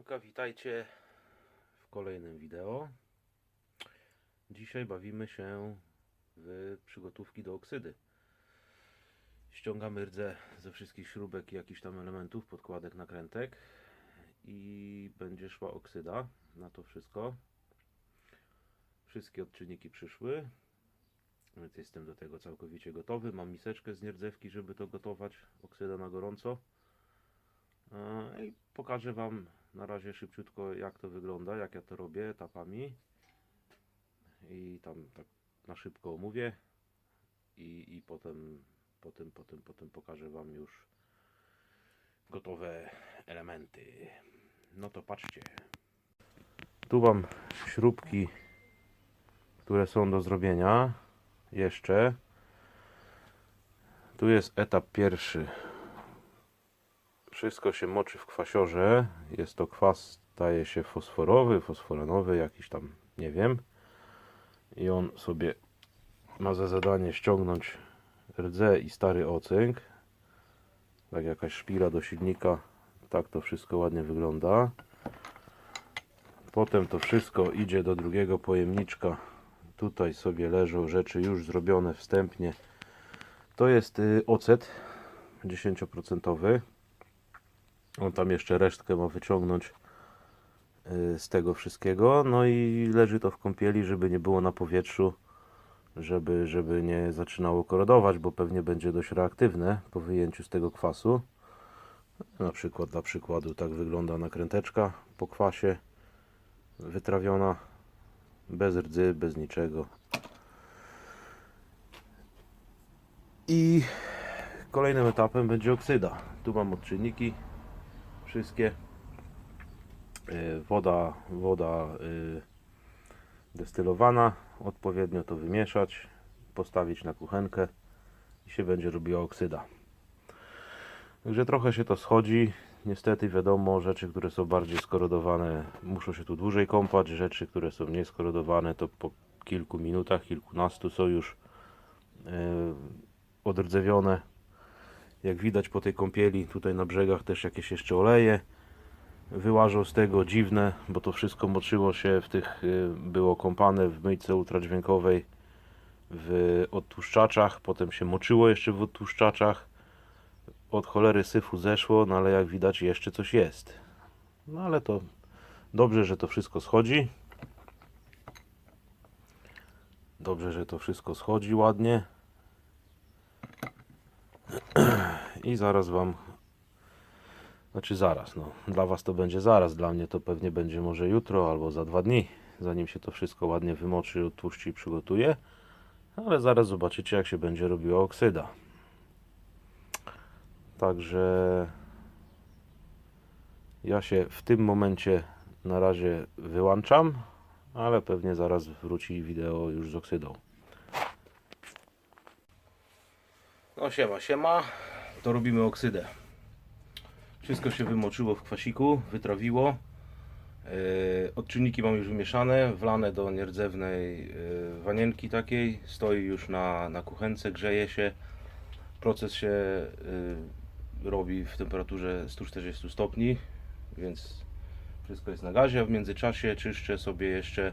Siemka, witajcie w kolejnym wideo. Dzisiaj bawimy się w przygotówki do oksydy. Ściągamy rdzę ze wszystkich śrubek i jakichś tam elementów, podkładek, nakrętek i będzie szła oksyda na to wszystko. Wszystkie odczynniki przyszły, więc jestem do tego całkowicie gotowy. Mam miseczkę z nierdzewki, żeby to gotować, oksyda na gorąco. E, I pokażę Wam na razie szybciutko jak to wygląda, jak ja to robię etapami. I tam tak na szybko omówię. I, i potem, potem, potem, potem pokażę Wam już gotowe elementy. No to patrzcie. Tu mam śrubki, które są do zrobienia. Jeszcze. Tu jest etap pierwszy wszystko się moczy w kwasiorze. Jest to kwas, staje się fosforowy, fosforanowy, jakiś tam, nie wiem. I on sobie ma za zadanie ściągnąć rdze i stary ocynk. Tak jakaś szpila do silnika. Tak to wszystko ładnie wygląda. Potem to wszystko idzie do drugiego pojemniczka. Tutaj sobie leżą rzeczy już zrobione wstępnie. To jest y, ocet 10%. On tam jeszcze resztkę ma wyciągnąć y, z tego wszystkiego. No i leży to w kąpieli, żeby nie było na powietrzu, żeby, żeby nie zaczynało korodować, bo pewnie będzie dość reaktywne po wyjęciu z tego kwasu. Na przykład, dla przykładu, tak wygląda nakręteczka po kwasie wytrawiona, bez rdzy, bez niczego. I kolejnym etapem będzie oksyda. Tu mam odczynniki wszystkie. Y, Woda, woda y, destylowana. Odpowiednio to wymieszać, postawić na kuchenkę i się będzie robiła oksyda. Także trochę się to schodzi. Niestety wiadomo, rzeczy, które są bardziej skorodowane muszą się tu dłużej kąpać. Rzeczy, które są nieskorodowane to po kilku minutach, kilkunastu są już yy, odrdzewione jak widać po tej kąpieli, tutaj na brzegach też jakieś jeszcze oleje wyłażą z tego, dziwne, bo to wszystko moczyło się w tych, y, było kąpane w myjce ultradźwiękowej w odtłuszczaczach, potem się moczyło jeszcze w odtłuszczaczach, od cholery syfu zeszło, no ale jak widać jeszcze coś jest. No ale to dobrze, że to wszystko schodzi. Dobrze, że to wszystko schodzi ładnie. i zaraz Wam, znaczy zaraz, no, dla Was to będzie zaraz, dla mnie to pewnie będzie może jutro albo za dwa dni, zanim się to wszystko ładnie wymoczy, odtłuszczy i przygotuje, ale zaraz zobaczycie jak się będzie robiła oksyda. Także ja się w tym momencie na razie wyłączam, ale pewnie zaraz wróci wideo już z oksydą. No siema, siema. To robimy oksydę. Wszystko się wymoczyło w kwasiku, wytrawiło. Yy, odczynniki mam już wymieszane, wlane do nierdzewnej yy, wanienki takiej. Stoi już na, na kuchence, grzeje się. Proces się yy, robi w temperaturze 140 stopni, więc wszystko jest na gazie. W międzyczasie czyszczę sobie jeszcze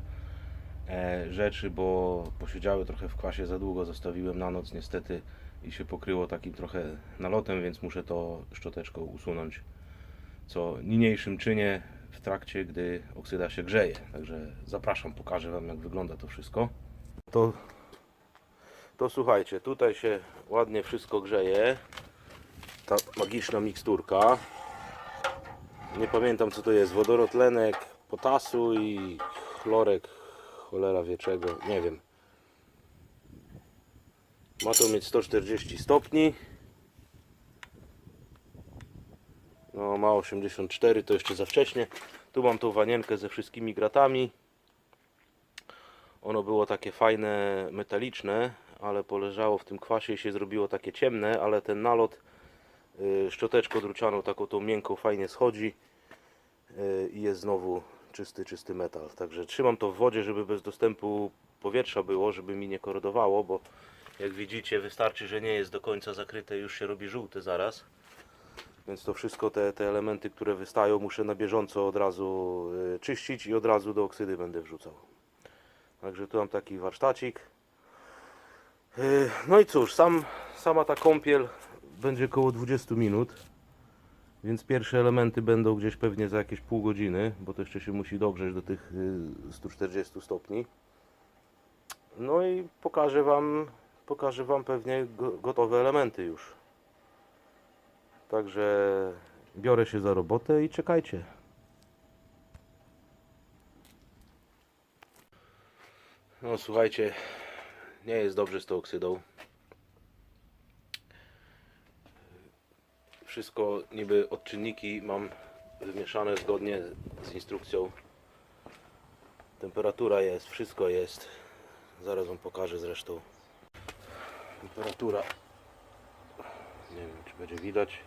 e, rzeczy, bo posiedziały trochę w kwasie za długo, zostawiłem na noc niestety i się pokryło takim trochę nalotem, więc muszę to szczoteczką usunąć, co niniejszym czynię w trakcie, gdy oksyda się grzeje. Także zapraszam, pokażę Wam jak wygląda to wszystko. To, to słuchajcie, tutaj się ładnie wszystko grzeje. Ta magiczna miksturka. Nie pamiętam co to jest, wodorotlenek potasu i chlorek cholera wie czego, nie wiem. Ma to mieć 140 stopni. No ma 84, to jeszcze za wcześnie. Tu mam tą wanienkę ze wszystkimi gratami. Ono było takie fajne, metaliczne, ale poleżało w tym kwasie i się zrobiło takie ciemne, ale ten nalot y, szczoteczką drucianą, taką tą miękką fajnie schodzi y, i jest znowu czysty, czysty metal. Także trzymam to w wodzie, żeby bez dostępu powietrza było, żeby mi nie korodowało, bo jak widzicie wystarczy, że nie jest do końca zakryte, już się robi żółty zaraz. Więc to wszystko, te, te elementy, które wystają, muszę na bieżąco od razu y, czyścić i od razu do oksydy będę wrzucał. Także tu mam taki warsztacik. Y, No i cóż, sam, sama ta kąpiel będzie około 20 minut. Więc pierwsze elementy będą gdzieś pewnie za jakieś pół godziny, bo to jeszcze się musi dogrzeć do tych y, 140 stopni. No i pokażę Wam, pokażę Wam pewnie go- gotowe elementy już. Także biorę się za robotę i czekajcie. No słuchajcie, nie jest dobrze z tą oksydą. Wszystko niby odczynniki mam wymieszane zgodnie z instrukcją. Temperatura jest, wszystko jest. Zaraz Wam pokażę zresztą. Temperatura. Nie wiem czy będzie widać.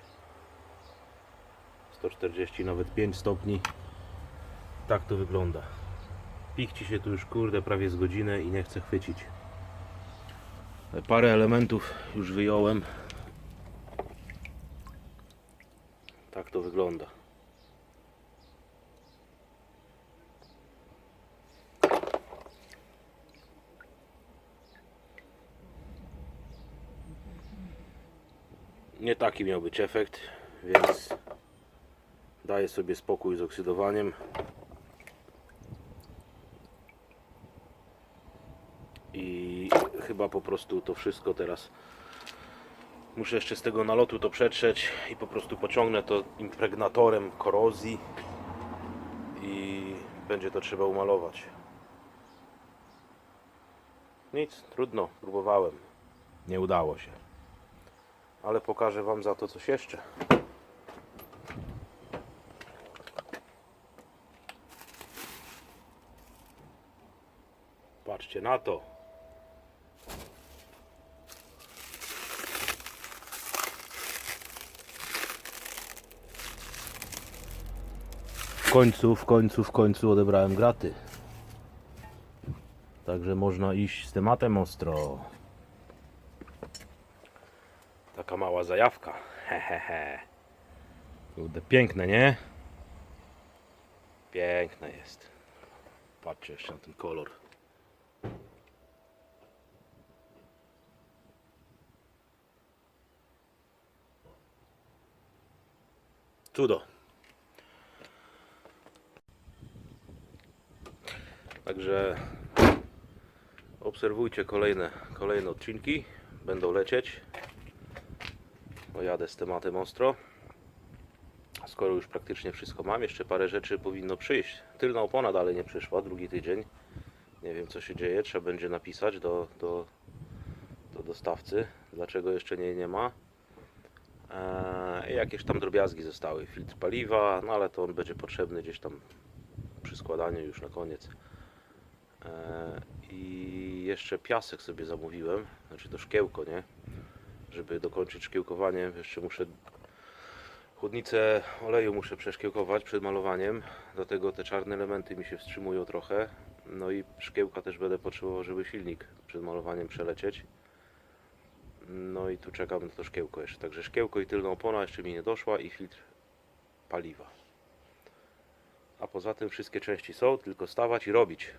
140, nawet 5 stopni. Tak to wygląda. Pichci się tu już kurde prawie z godzinę i nie chce chwycić. Parę elementów już wyjąłem. Tak to wygląda. Nie taki miał być efekt, więc daję sobie spokój z oksydowaniem. I chyba po prostu to wszystko teraz muszę jeszcze z tego nalotu to przetrzeć i po prostu pociągnę to impregnatorem korozji i będzie to trzeba umalować. Nic, trudno, próbowałem. Nie udało się. Ale pokażę Wam za to coś jeszcze. Patrzcie na to. W końcu, w końcu, w końcu odebrałem graty. Także można iść z tematem ostro. Taka mała zajawka. Hehehe. Kurde, piękne, nie? Piękne jest. Patrzcie jeszcze na ten kolor. Cudo. Także obserwujcie kolejne, kolejne odcinki. Będą lecieć. Pojadę z tematem ostro. Skoro już praktycznie wszystko mam, jeszcze parę rzeczy powinno przyjść. Tylna opona dalej nie przyszła, drugi tydzień. Nie wiem co się dzieje, trzeba będzie napisać do, do, do dostawcy, dlaczego jeszcze jej nie ma. Eee, jakieś tam drobiazgi zostały, filtr paliwa, no ale to on będzie potrzebny gdzieś tam przy składaniu już na koniec. Eee, I jeszcze piasek sobie zamówiłem, znaczy to szkiełko, nie? Żeby dokończyć szkiełkowanie, jeszcze muszę chłodnicę oleju muszę przeszkiełkować przed malowaniem, dlatego te czarne elementy mi się wstrzymują trochę. No i szkiełka też będę potrzebował, żeby silnik przed malowaniem przelecieć. No i tu czekam na to szkiełko jeszcze. Także szkiełko i tylna opona jeszcze mi nie doszła i filtr paliwa. A poza tym wszystkie części są, tylko stawać i robić.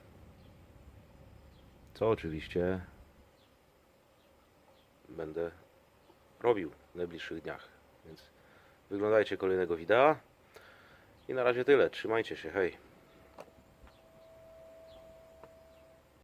Co oczywiście będę robił w najbliższych dniach. Więc wyglądajcie kolejnego wideo. I na razie tyle. Trzymajcie się. Hej.